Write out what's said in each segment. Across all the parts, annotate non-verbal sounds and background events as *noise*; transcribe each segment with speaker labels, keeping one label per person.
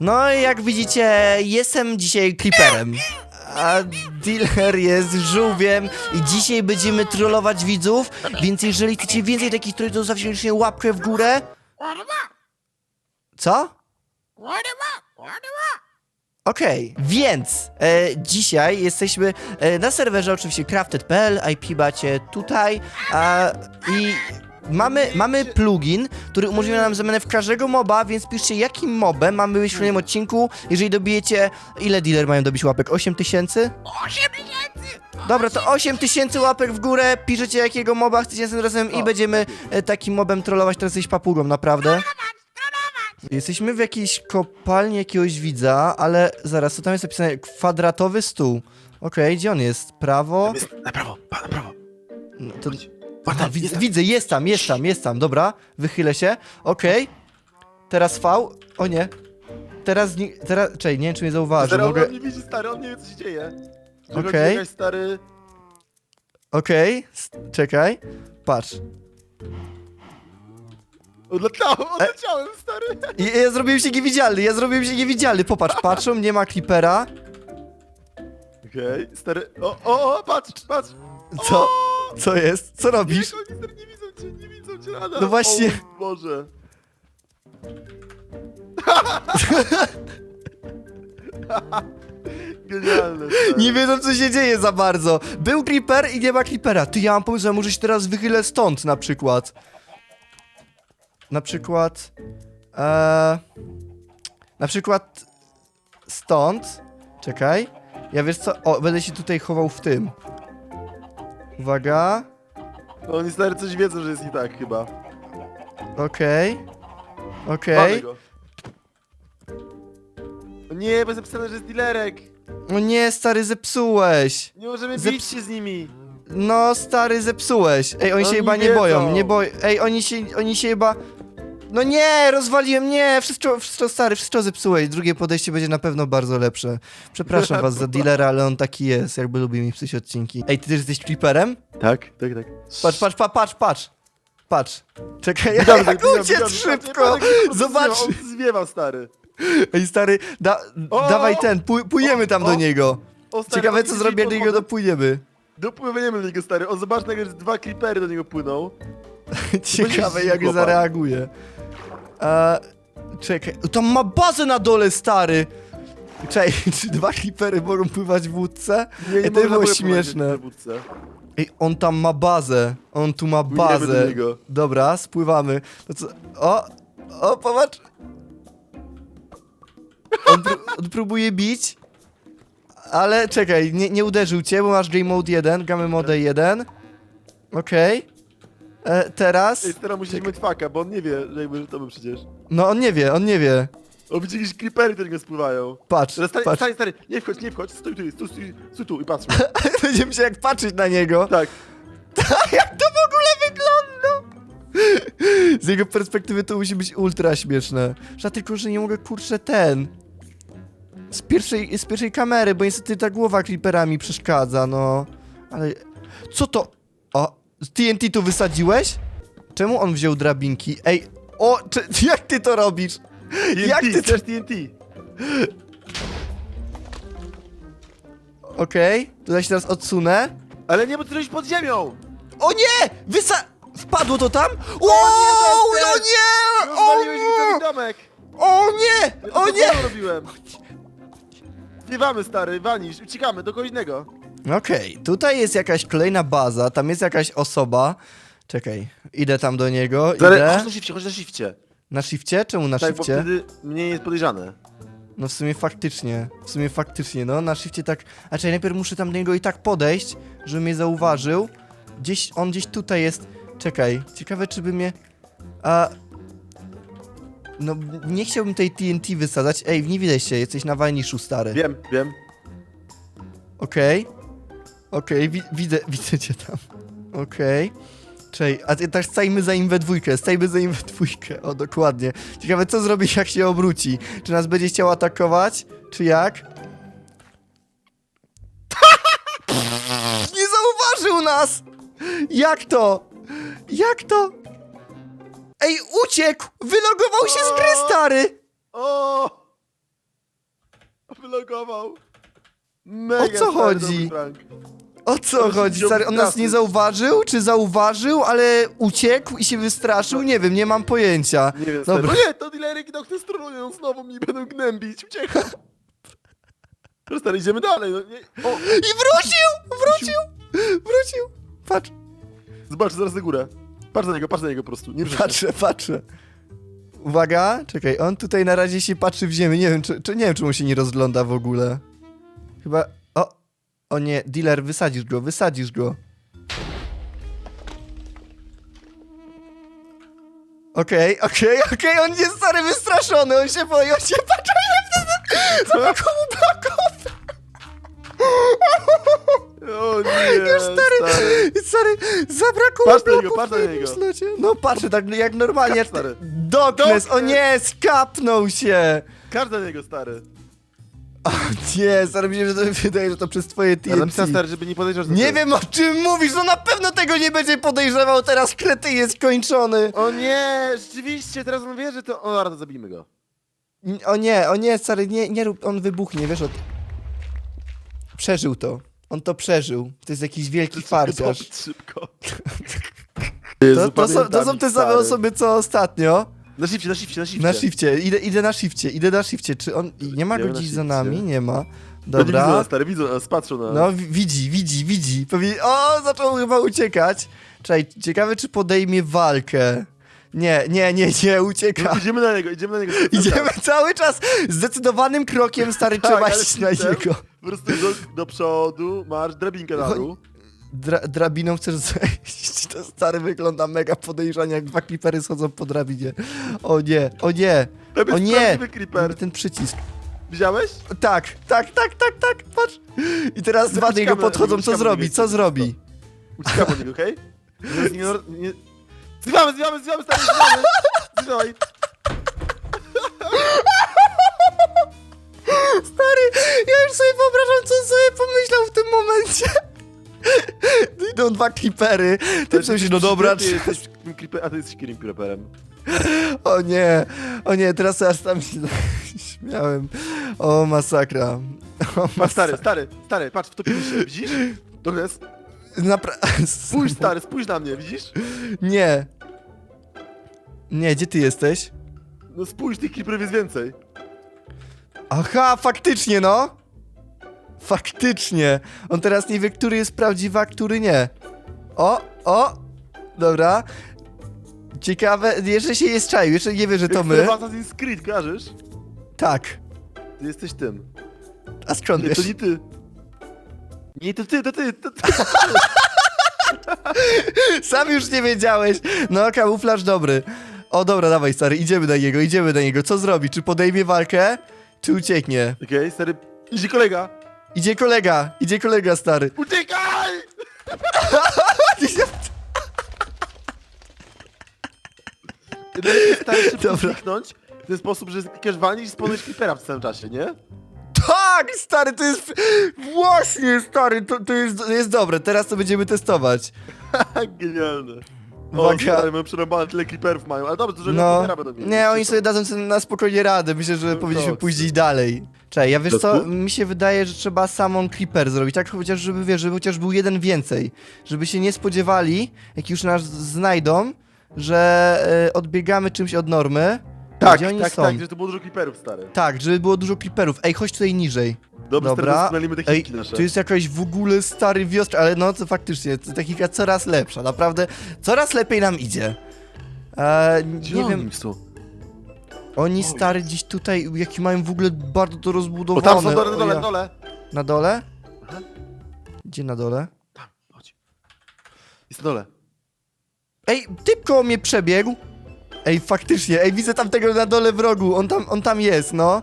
Speaker 1: No i jak widzicie, jestem dzisiaj creeperem. A dealer jest żółwiem i dzisiaj będziemy trollować widzów, więc jeżeli chcecie więcej takich troli, to koniecznie łapkę w górę. Co? Okej, więc e, dzisiaj jesteśmy e, na serwerze oczywiście crafted.pl, IP macie tutaj a, i mamy, mamy plugin, który umożliwia nam zamianę w każdego moba, więc piszcie jakim mobem mamy być w kolejnym odcinku, jeżeli dobijecie, ile dealer mają dobić łapek? 8 tysięcy?
Speaker 2: 8 tysięcy!
Speaker 1: Dobra, to 8 tysięcy łapek w górę, piszecie jakiego moba chcecie następnym razem i będziemy e, takim mobem trollować, teraz jesteś papugą, naprawdę. Jesteśmy w jakiejś kopalni jakiegoś widza, ale zaraz, co tam jest napisane? Kwadratowy stół. Okej, gdzie on jest? Prawo?
Speaker 3: Jest na prawo, pa, na prawo.
Speaker 1: No, to...
Speaker 3: Tam,
Speaker 1: widzę,
Speaker 3: jest tam.
Speaker 1: widzę, jest tam, jest tam, jest tam, dobra, wychylę się, okej. Teraz V, o nie. Teraz, teraz, czekaj, nie wiem czy mnie zauważy,
Speaker 3: Stary, on
Speaker 1: mogę,
Speaker 3: on nie widzi, stary, on nie wie, co się dzieje.
Speaker 1: Okej.
Speaker 3: Okay. Jakaś, stary...
Speaker 1: okej, s- czekaj, patrz.
Speaker 3: Odleciałem, odleciałem, stary.
Speaker 1: I, ja zrobiłem się niewidzialny, ja zrobiłem się niewidzialny, popatrz, patrzą, nie ma creepera.
Speaker 3: Okej, stary... O, o, o, patrz, patrz.
Speaker 1: Co? Co jest? Co robisz?
Speaker 3: Nie, widzą cię, nie widzą cię, Adam.
Speaker 1: No właśnie.
Speaker 3: O Boże. *laughs* Genialne, stary.
Speaker 1: Nie wiedzą co się dzieje za bardzo. Był creeper i nie ma creepera. Ty, ja mam pomysł, że może się teraz wychylę stąd na przykład. Na przykład... Eee, na przykład stąd. Czekaj. Ja wiesz co? O, będę się tutaj chował w tym. Uwaga.
Speaker 3: No, Oni, stary, coś wiedzą, że jest nie tak, chyba.
Speaker 1: Okej.
Speaker 3: Mamy
Speaker 1: Okej.
Speaker 3: go. O Nie, bo jest napisane, że jest dealerek.
Speaker 1: O nie, stary, zepsułeś.
Speaker 3: Nie możemy
Speaker 1: Zep-
Speaker 3: bić się z nimi.
Speaker 1: No, stary, zepsułeś. Ej, oni
Speaker 3: Oni
Speaker 1: się chyba nie
Speaker 3: wiedzą.
Speaker 1: boją, nie boją. Ej, oni się, oni się chyba... No nie, rozwaliłem, nie, wszystko, wszystko stary, wszystko zepsułeś. Drugie podejście będzie na pewno bardzo lepsze. Przepraszam *laughs* was za dealera, ale on taki jest, jakby lubi mi psuć odcinki. Ej, ty też jesteś creeperem?
Speaker 3: Tak, tak, tak.
Speaker 1: Patrz, patrz, patrz, patrz, patrz. Patrz. Czekaj,
Speaker 3: Widziałem,
Speaker 1: jak
Speaker 3: widziałem,
Speaker 1: uciec szybko! Zobacz!
Speaker 3: On zwiewa, stary.
Speaker 1: Ej, stary, da,
Speaker 3: O!
Speaker 1: dawaj ten, pój, pójdziemy tam do
Speaker 3: O!
Speaker 1: niego.
Speaker 3: O, stary,
Speaker 1: Ciekawe, co
Speaker 3: idzie
Speaker 1: zrobi, jak
Speaker 3: pod
Speaker 1: do niego dopłyniemy.
Speaker 3: Dopływaniemy do niego, stary. On zobacz, nagle, że dwa creepery do niego płyną. *laughs*
Speaker 1: Ciekawe, jak
Speaker 3: chłopak.
Speaker 1: zareaguje. E, czekaj, tam ma bazę na dole, stary! Czekaj, *laughs* czy dwa klipery mogą pływać w łódce?
Speaker 3: Nie,
Speaker 1: Ej, to
Speaker 3: można
Speaker 1: było śmieszne.
Speaker 3: w.
Speaker 1: Ej, on tam ma bazę. On tu ma
Speaker 3: Płyniemy do
Speaker 1: bazę.
Speaker 3: niego.
Speaker 1: Dobra, spływamy. No co? O! O, popatrz! On, pró- *laughs* on próbuje bić, ale czekaj, nie, nie uderzył cię, bo masz game mode 1, game mode 1. Okej. E, Teraz...
Speaker 3: Ej, teraz musisz mieć faka, bo on nie wie, że jakby, że to by przecież.
Speaker 1: No on nie wie, on nie wie.
Speaker 3: On widzi jakieś creepery, do niego spływają.
Speaker 1: Patrz,
Speaker 3: Teraz stary,
Speaker 1: patrz.
Speaker 3: stary, stary, nie wchodź, nie wchodź, stój tu, stój, stój, stój tu i patrz. *laughs*
Speaker 1: Będziemy się jak patrzeć na niego.
Speaker 3: Tak. *laughs*
Speaker 1: jak to w ogóle wygląda? *laughs* Z jego perspektywy to musi być ultra śmieszne. Że tylko, że nie mogę kurczę ten. Z pierwszej, z pierwszej kamery, bo niestety ta głowa creeperami przeszkadza, no. Ale. Co to? O, TNT tu wysadziłeś? Czemu on wziął drabinki? Ej, o, czy, *laughs* jak ty to robisz?
Speaker 3: TNT,
Speaker 1: Jak ty
Speaker 3: chcesz TNT?
Speaker 1: Okej, tutaj się teraz odsunę.
Speaker 3: Ale nie, bo ty pod ziemią!
Speaker 1: O nie! Wysa... Wpadło to tam? O,
Speaker 3: nie,
Speaker 1: no
Speaker 3: ten-
Speaker 1: nie! O
Speaker 3: Rozwaliłeś mi
Speaker 1: nie!
Speaker 3: domek!
Speaker 1: O nie!
Speaker 3: Ja to
Speaker 1: O nie!
Speaker 3: mało robiłem! Zwiewamy, stary, wanisz, uciekamy do kogoś innego.
Speaker 1: Okej, tutaj jest jakaś kolejna baza, tam jest jakaś osoba. Czekaj, idę tam do niego,
Speaker 3: Stary,
Speaker 1: idę.
Speaker 3: chodź na shifcie, chodź na shifcie.
Speaker 1: Na shifcie? Czemu na
Speaker 3: Tak, bo
Speaker 1: shifcie?
Speaker 3: wtedy mniej jest podejrzane.
Speaker 1: No w sumie faktycznie, w sumie faktycznie, no na shifcie tak... A czekaj, najpierw muszę tam do niego i tak podejść, żeby mnie zauważył. Gdzieś, on gdzieś tutaj jest. Czekaj, ciekawe czy by mnie... A... No, nie chciałbym tej TNT wysadzać. Ej, nie widać się, jesteś na waniszu, stary.
Speaker 3: Wiem, wiem.
Speaker 1: Okej. Okej, wi widzę, *laughs* widzę cię tam. Okej. Czej, a ty tak stajmy za nim we dwójkę, stajmy za nim we dwójkę, o dokładnie. Ciekawe co zrobi jak się obróci. Czy nas będzie chciał atakować, czy jak? *laughs* Nie zauważył nas! Jak to? Jak to? Ej, uciekł! Wylogował się z gry, stary!
Speaker 3: O! zablokował. Mega
Speaker 1: O co
Speaker 3: stary,
Speaker 1: chodzi?
Speaker 3: dobry prank.
Speaker 1: O co chodzi, stary? On nas nie zauważył, czy zauważył, ale uciekł i się wystraszył? Nie wiem, nie mam pojęcia.
Speaker 3: Nie wiem, stary.
Speaker 1: Dobra.
Speaker 3: O nie, to dealery i doktor strunują, znowu mnie będą gnębić, uciekam. No stary, idziemy dalej, no nie. O,
Speaker 1: I wrócił! Wrócił! Wrócił! Patrz,
Speaker 3: zobacz, zaraz na górę. Patrz na niego, patrz na niego po prostu, nie patrz.
Speaker 1: patrzę, patrzę. Uwaga, czekaj, on tutaj na razie się patrzy w ziemię, nie wiem, czy, czy nie wiem, czy on się nie rozgląda w ogóle. Chyba, o, nie, dealer, wysadzisz go, wysadzisz go. Okej, okej, okej, on jest stary wystraszony, on się boi, on się patrzy, mu bloków.
Speaker 3: O nie,
Speaker 1: Już stary,
Speaker 3: stary.
Speaker 1: zabrakło
Speaker 3: Patrz na
Speaker 1: bloków
Speaker 3: niego, patrz na
Speaker 1: w
Speaker 3: niego.
Speaker 1: slocie. No patrzę tak jak normalnie.
Speaker 3: Skap, stary.
Speaker 1: Doknes, o nie, skapnął się.
Speaker 3: Każdy na niego, stary.
Speaker 1: O nie, stary, mi się że to wydaje, że to przez twoje TNT.
Speaker 3: napisałem, stary, żeby nie to
Speaker 1: nie wiem o czym mówisz, no na pewno tego nie będzie podejrzewał, teraz krety jest kończony.
Speaker 3: O nie, rzeczywiście, teraz on wie, że to... O, to zabijmy go.
Speaker 1: O nie, o nie, stary, nie, nie rób, on wybuchnie, wiesz o Przeżył to. On to przeżył. To jest jakiś wielki farciarz.
Speaker 3: Szybko. *laughs*
Speaker 1: To, to, są, to są te same osoby co ostatnio.
Speaker 3: Na shifcie, na shifcie, na shifcie.
Speaker 1: Na shifcie, idę, idę na shifcie, idę na shifcie. Czy on. Nie ma go dziś za nami? Nie ma.
Speaker 3: To nie widzą
Speaker 1: Dobra.
Speaker 3: nas, stary, widzą nas, patrzą na
Speaker 1: No, wi- widzi, widzi, widzi. Powie... O, zaczął chyba uciekać. Czekaj, ciekawe czy podejmie walkę. Nie, nie, nie, nie, ucieka.
Speaker 3: No, idziemy na niego, idziemy na niego. *laughs*
Speaker 1: Idziemy cały czas zdecydowanym krokiem, stary, *laughs*
Speaker 3: Tak,
Speaker 1: trzeba iść na niego.
Speaker 3: Po prostu do, do przodu, masz drabinkę na dół.
Speaker 1: Dra drabiną chcesz zejść. To stary wygląda mega podejrzanie, jak dwa klipery schodzą po drabinie. O nie, o nie,
Speaker 3: To
Speaker 1: o
Speaker 3: jest
Speaker 1: nie.
Speaker 3: prawdziwy creeper.
Speaker 1: Ten przycisk.
Speaker 3: Widziałeś?
Speaker 1: Tak, tak, tak, tak, tak, patrz. I teraz dwa do niego
Speaker 3: Uciekamy,
Speaker 1: podchodzą, co
Speaker 3: uciekamy
Speaker 1: zrobi, co zrobi?
Speaker 3: Uciekamy od *laughs* niego, okej? Okay? Nie, nie, stary, zwiewamy! Zwiewaj!
Speaker 1: Stary, ja już sobie wyobrażam, co on sobie pomyślał w tym momencie. *laughs* Idą dwa klipery. Ty sensie, no dobra,
Speaker 3: Ty *laughs* jesteś tym creeper, a ty jesteś kim creeperem.
Speaker 1: o nie, o nie, teraz ja tam się *laughs* śmiałem. O, masakra. O,
Speaker 3: Patrz,
Speaker 1: masakra.
Speaker 3: stary, stary, stary, patrz, wtopimy się, widzisz? To jest.
Speaker 1: Napra-
Speaker 3: Spójrz, stary, spójrz na mnie, widzisz?
Speaker 1: Nie. Nie, gdzie ty jesteś?
Speaker 3: No spójrz, tych creeperów jest więcej.
Speaker 1: Aha, faktycznie, no. Faktycznie. On teraz nie wie, który jest prawdziwy, a który nie. O, o. Dobra. Ciekawe, jeszcze się jest czaił, jeszcze nie wie, że to my.
Speaker 3: w Assassin's Creed, kojarzysz?
Speaker 1: Tak.
Speaker 3: Ty jesteś tym.
Speaker 1: A skąd
Speaker 3: Nie,
Speaker 1: wiesz?
Speaker 3: to nie ty. Nie, to ty, to ty, to ty. *laughs*
Speaker 1: Sam już nie wiedziałeś. No, kamuflaż dobry. O, dobra, dawaj, stary, idziemy na niego, idziemy na niego. Co zrobi? Czy podejmie walkę, czy ucieknie?
Speaker 3: Okej, stary, idzie kolega.
Speaker 1: Idzie kolega, idzie kolega, stary.
Speaker 3: Uciekaj! Szybko
Speaker 1: Dobra.
Speaker 3: zniknąć w ten sposób, że klikasz walnić i spłonąć creepera w całym czasie, nie?
Speaker 1: Tak, stary, to jest... Właśnie, stary, to, to, jest, to jest dobre. Teraz to będziemy testować. *laughs*
Speaker 3: Genialne. O,
Speaker 1: Uwaga.
Speaker 3: stary, mamy przerąbane, tyle creeperów mają, ale dobrze, to że
Speaker 1: No,
Speaker 3: creepera będą mieli.
Speaker 1: nie, oni sobie dadzą sobie na spokojnie radę. Myślę, że
Speaker 3: No
Speaker 1: powinniśmy
Speaker 3: tak.
Speaker 1: pójść dalej. Czekaj, ja wiesz co, mi się wydaje, że trzeba samą Creeper zrobić, tak chociaż żeby, wiesz, żeby chociaż był jeden więcej. Żeby się nie spodziewali, jak już nas znajdą, że e, odbiegamy czymś od normy.
Speaker 3: Tak,
Speaker 1: Gdzie oni
Speaker 3: tak,
Speaker 1: są?
Speaker 3: tak, że to było dużo creeperów, stary.
Speaker 1: Tak, żeby było dużo Creeperów. Ej, chodź tutaj niżej.
Speaker 3: Dobrze,
Speaker 1: Dobra.
Speaker 3: stary,
Speaker 1: Ej,
Speaker 3: techniki nasze.
Speaker 1: tu jest jakaś w ogóle stary wioska, ale no to faktycznie, to technika coraz lepsza, naprawdę coraz lepiej nam idzie. E,
Speaker 3: Gdzie
Speaker 1: nie
Speaker 3: oni
Speaker 1: wiem,
Speaker 3: są?
Speaker 1: Oni stary gdzieś tutaj, jaki mają w ogóle bardzo to
Speaker 3: O,
Speaker 1: rozbudowane.
Speaker 3: tam są dole,
Speaker 1: O
Speaker 3: dole,
Speaker 1: ja.
Speaker 3: dole.
Speaker 1: Na dole?
Speaker 3: Aha.
Speaker 1: Gdzie na dole?
Speaker 3: Tam, chodź. Jest na dole.
Speaker 1: Ej, typ koło mnie przebiegł. Ej, faktycznie, ej, widzę tam tego na dole w rogu, on tam, on tam jest, no.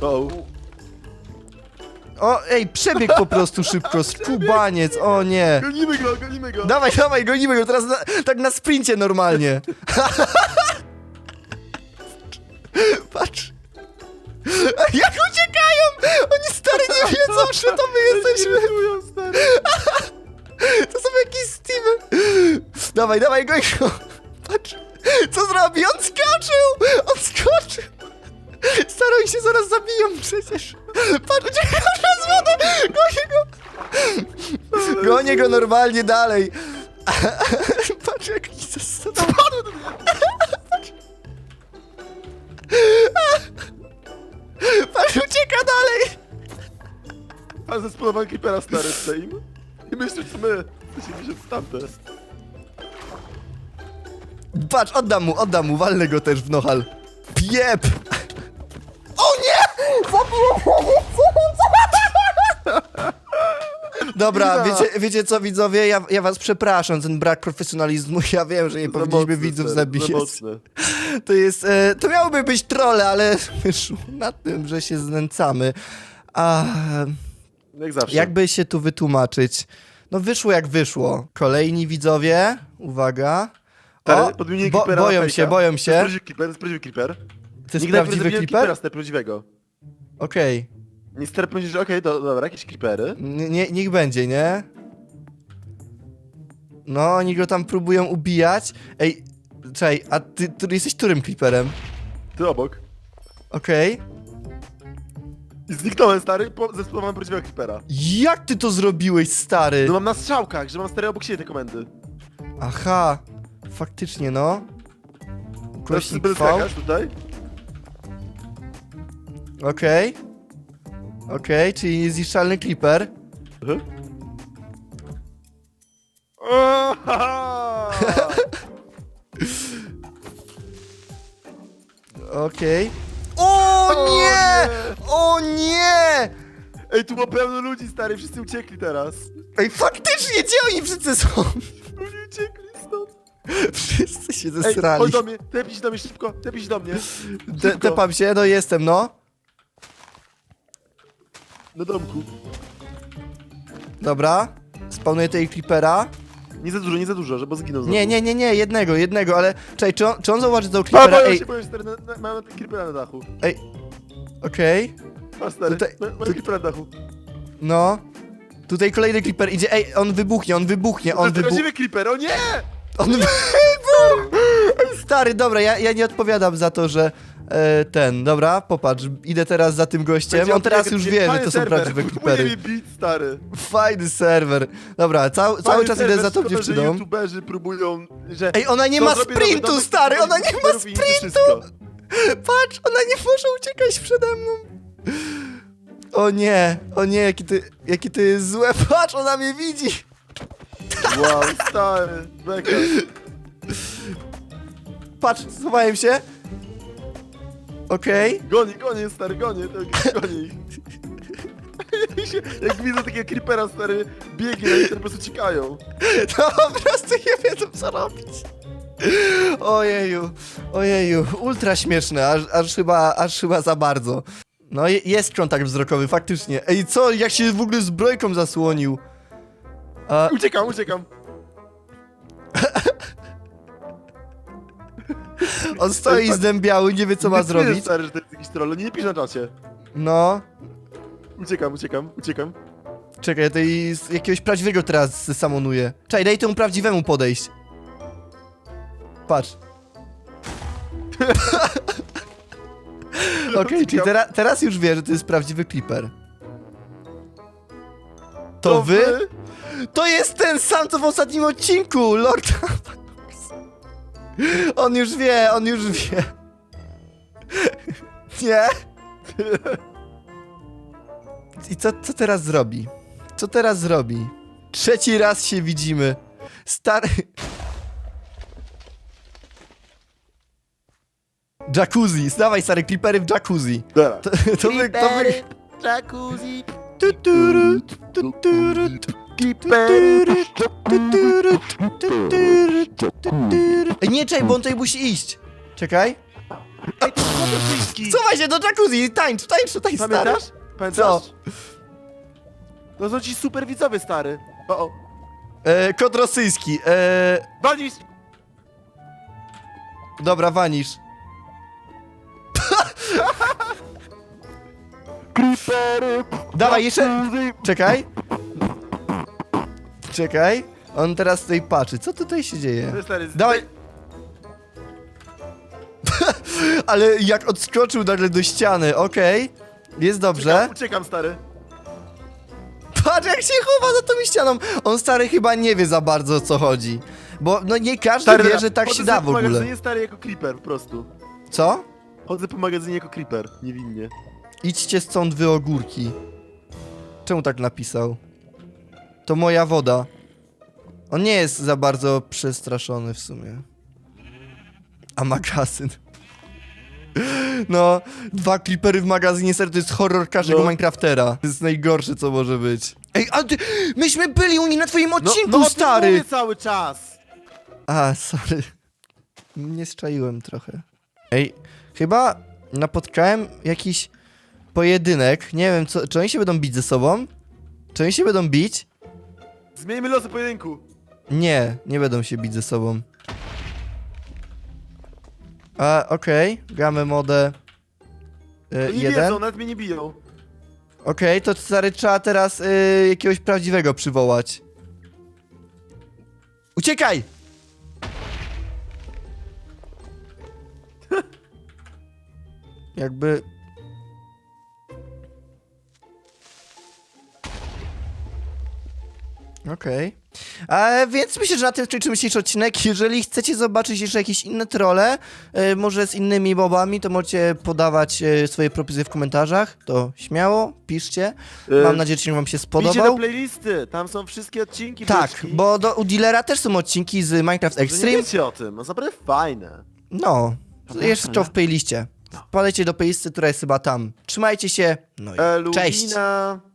Speaker 3: O,
Speaker 1: O, ej, przebiegł po prostu szybko, skubaniec, o nie.
Speaker 3: gonimy go, gonimy go.
Speaker 1: Dawaj, dawaj, gonimy go teraz na, tak na sprincie normalnie. *laughs* Patrz. Jak uciekają! Oni stary nie wiedzą, *laughs* że to my jesteśmy. *laughs* To są jakieś Steamy. Dawaj, dawaj, goń go. Patrz. Co zrobi? On skoczył! On skoczył! Oni się zaraz zabiją przecież. Patrz, ucieka przez wodę! Gonię go! Gonię go normalnie dalej.
Speaker 3: Zesponowałem creepera stary tym. I myślisz, co my. To się w tamte.
Speaker 1: Patrz, oddam mu, oddam mu, walnę go też w nohal. Piep! O nie! Go! *laughs* Dobra, wiecie, wiecie co widzowie, ja, ja was przepraszam, ten brak profesjonalizmu, ja wiem, że nie powinniśmy widzów zabijać. *laughs* To jest, e, to miałoby być trolle, ale *laughs* wyszło na tym, że się znęcamy. A
Speaker 3: Jak zawsze.
Speaker 1: jakby się tu wytłumaczyć? No wyszło jak wyszło. Kolejni widzowie, uwaga.
Speaker 3: Podmienię
Speaker 1: bo,
Speaker 3: creepera na
Speaker 1: boją
Speaker 3: fejka.
Speaker 1: się, boją
Speaker 3: To jest
Speaker 1: się.
Speaker 3: prawdziwy creeper, to jest prawdziwy creeper.
Speaker 1: To jest
Speaker 3: Nigdy
Speaker 1: prawdziwy
Speaker 3: nie
Speaker 1: creeper?
Speaker 3: stary, prawdziwego.
Speaker 1: Okej.
Speaker 3: Nie stary powiedzieć, że okej, to dobra, jakieś creepery.
Speaker 1: Nie, nie, niech będzie, nie? No, oni go tam próbują ubijać. Ej, czekaj, a ty, ty jesteś którym creeperem?
Speaker 3: Ty obok.
Speaker 1: Okej.
Speaker 3: I zniknąłem, stary, po, zesponowałem prawdziwego creepera.
Speaker 1: Jak ty to zrobiłeś, stary?
Speaker 3: No mam na strzałkach, że mam stary obok siebie te komendy.
Speaker 1: Aha, faktycznie, no.
Speaker 3: Teraz
Speaker 1: Głośnik
Speaker 3: będę
Speaker 1: V.
Speaker 3: skakać tutaj.
Speaker 1: Okej. Okej, czyli niezniszczalny creeper.
Speaker 3: Mhm. O. *laughs*
Speaker 1: Okej. Nie! O nie!
Speaker 3: Ej, tu ma pełno ludzi, stary, wszyscy uciekli teraz.
Speaker 1: Ej, faktycznie, gdzie oni wszyscy są?
Speaker 3: Ludzie uciekli stąd.
Speaker 1: Wszyscy się
Speaker 3: Ej,
Speaker 1: zesrali.
Speaker 3: chodź do mnie, tepnij się do mnie szybko, tepnij się do mnie.
Speaker 1: Te,
Speaker 3: Szybko.
Speaker 1: tepam się, no jestem, no.
Speaker 3: Na domku.
Speaker 1: Dobra. Spawnuję tej creepera.
Speaker 3: Nie za dużo, nie za dużo, żeby zginął znowu.
Speaker 1: Nie, nie, nie, nie, jednego, jednego, ale... Czekaj, czy on, czy on zauważy
Speaker 3: A,
Speaker 1: creepera?
Speaker 3: boję
Speaker 1: Ej,
Speaker 3: się, boję stary, na, na, mam creepera na dachu.
Speaker 1: Okej.
Speaker 3: Masz, stary,
Speaker 1: Tutaj-
Speaker 3: ma-
Speaker 1: tu-
Speaker 3: dachu.
Speaker 1: No. Tutaj kolejny creeper idzie. Ej, on wybuchnie, on wybuchnie, on wybuchnie.
Speaker 3: prawdziwy creeper, o nie!
Speaker 1: On wybuchł! *laughs* Stary, dobra, ja, ja nie odpowiadam za to, że e, ten, dobra, popatrz, idę teraz za tym gościem,
Speaker 3: Będzie
Speaker 1: on teraz
Speaker 3: odbiegać-
Speaker 1: już wie, że
Speaker 3: fajny
Speaker 1: to są
Speaker 3: serwer.
Speaker 1: prawdziwe
Speaker 3: Próbuje
Speaker 1: creepery.
Speaker 3: mnie bić, stary.
Speaker 1: Fajny serwer. Dobra, cał, cały
Speaker 3: Fajny
Speaker 1: czas
Speaker 3: serwer,
Speaker 1: idę za tą
Speaker 3: szkoda, że
Speaker 1: dziewczyną.
Speaker 3: youtuberzy próbują, że...
Speaker 1: Ej, ona nie
Speaker 3: to
Speaker 1: ma
Speaker 3: zrobię
Speaker 1: sprintu,
Speaker 3: domek,
Speaker 1: stary, ona nie ma sprintu!
Speaker 3: wszystko.
Speaker 1: Patrz, ona nie może uciekać przede mną. O nie, o nie, jakie ty, jakie to jest złe. *laughs* Patrz, ona mnie widzi.
Speaker 3: Wow, stary, beka.
Speaker 1: Patrz, schowałem się. Okej.
Speaker 3: Goni, goni, stary, goni, to goni *laughs* Jak widzę takiego creepera, stary, biegnie, i po prostu uciekają.
Speaker 1: To po prostu *laughs* nie wiedzą co robić. Ojeju, ojeju, ultra śmieszne, aż, aż, chyba, aż chyba za bardzo. No je- jest kontakt wzrokowy, faktycznie. Ej, co, jak się w ogóle zbrojką zasłonił? A,
Speaker 3: Uciekam, uciekam. *laughs*
Speaker 1: on stoi zdębiały, nie wie co ma zrobić.
Speaker 3: stary, że to jest jakiś troll, nie pisz na czacie.
Speaker 1: No,
Speaker 3: Uciekam, uciekam, uciekam.
Speaker 1: czekaj, ja tej z jakiegoś prawdziwego teraz samonuję. Czekaj, daj temu prawdziwemu podejść. Patrz. Okej, czyli tera, teraz już wie, że to jest prawdziwy Clipper. To, wy? To jest ten sam, co w ostatnim odcinku, Lord. *laughs* On już wie, on już wie. Nie? I co, co teraz zrobi? Co teraz zrobi? Trzeci raz się widzimy. Stary... Jacuzzi, dawaj stary, klipery w jacuzzi.
Speaker 3: Dobra.
Speaker 1: To, to wy, to wy...
Speaker 3: jacuzzi,
Speaker 1: Tuturu, tuturu,
Speaker 3: creepery.
Speaker 1: tuturu, tuturu, tuturu. Ej, nie, czekaj, bo on tutaj musi iść. Czekaj.
Speaker 3: Ej, to są wszystkie.
Speaker 1: Cofaj się do jacuzzi, tańcz, tańcz tutaj, stary.
Speaker 3: Pamiętasz? Pamiętasz?
Speaker 1: Co?
Speaker 3: No są ci super widzowie, stary. O, o.
Speaker 1: E, kod rosyjski, e,
Speaker 3: Walisz!
Speaker 1: dobra, wanisz.
Speaker 3: Creepery.
Speaker 1: Dawaj, jeszcze... Czekaj. Czekaj. On teraz tutaj patrzy. Co tutaj się dzieje?
Speaker 3: Stary,
Speaker 1: Dawaj. *laughs* Ale jak odskoczył nagle do ściany, okej. Jest dobrze.
Speaker 3: Uciekam, uciekam, stary.
Speaker 1: Patrz jak się chowa za tą ścianą. On stary chyba nie wie za bardzo o co chodzi. Bo no nie każdy
Speaker 3: Stary,
Speaker 1: wie, że tak się da w ogóle.
Speaker 3: magazynie stary jako creeper, po prostu.
Speaker 1: Co?
Speaker 3: Chodzę po magazynie jako creeper, niewinnie.
Speaker 1: Idźcie stąd wy ogórki. Czemu tak napisał? To moja woda. On nie jest za bardzo przestraszony w sumie. A magazyn. No, dwa creepery w magazynie, serio, to jest horror każdego
Speaker 3: No.
Speaker 1: Minecraftera. To jest najgorsze, co może być. Ej, a ty, myśmy byli u nich na twoim odcinku,
Speaker 3: no, o tym
Speaker 1: stary!
Speaker 3: mówię cały czas.
Speaker 1: A, sorry. Nie strzaiłem trochę. Ej, chyba napotkałem jakiś pojedynek. Nie wiem, co, czy oni się będą bić ze sobą? Czy oni się będą bić?
Speaker 3: Zmieńmy losy pojedynku.
Speaker 1: Nie, nie będą się bić ze sobą. A, okej, gramy modę y,
Speaker 3: Oni
Speaker 1: jeden.
Speaker 3: wiedzą, nawet mnie nie biją.
Speaker 1: Okej, to stary trzeba teraz y, jakiegoś prawdziwego przywołać. Uciekaj! Jakby... Okej. A Więc myślę, że na tym skończymy dzisiejszy odcinek. Jeżeli chcecie zobaczyć jeszcze jakieś inne trole, e, może z innymi mobami, to możecie podawać e, swoje propozycje w komentarzach. To śmiało, piszcie. Mam nadzieję, że wam się
Speaker 3: Idźcie do
Speaker 1: spodobał.
Speaker 3: playlisty, tam są wszystkie odcinki.
Speaker 1: Tak,
Speaker 3: byczki.
Speaker 1: bo do, u dealera też są odcinki z Minecraft
Speaker 3: Że nie
Speaker 1: Extreme.
Speaker 3: wiecie o tym, no naprawdę fajne.
Speaker 1: No, jeszcze to w playliście. Wpadajcie do playlisty, która jest chyba tam. Trzymajcie się, no i cześć!